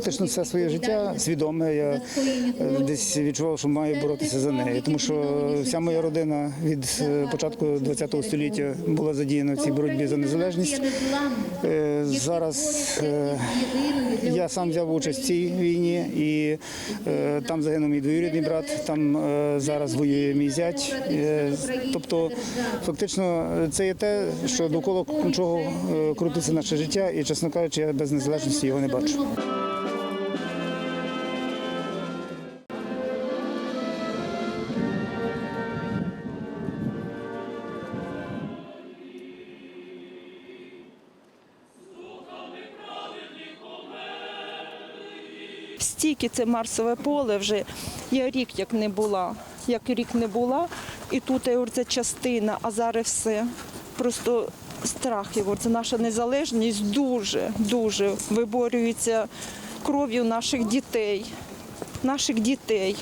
фактично все своє життя свідоме. Я е, десь відчував, що маю боротися за неї, тому що вся моя родина від е, початку ХХ століття була задіяна в цій боротьбі за незалежність. Е, Зараз е, я сам взяв участь в цій війні, і е, там загинув мій двоюрідний брат. Там е, зараз воює мій зять. Е, Тобто, фактично, е, це є те, що довкола чого е, крутиться наше життя, і чесно кажучи, я без незалежності його не бачу. Стільки це Марсове поле вже. Я рік як не була, як рік не була, і тут це частина, а зараз все. Просто страх. Говорю, це наша незалежність дуже, дуже виборюється кров'ю наших дітей, наших дітей.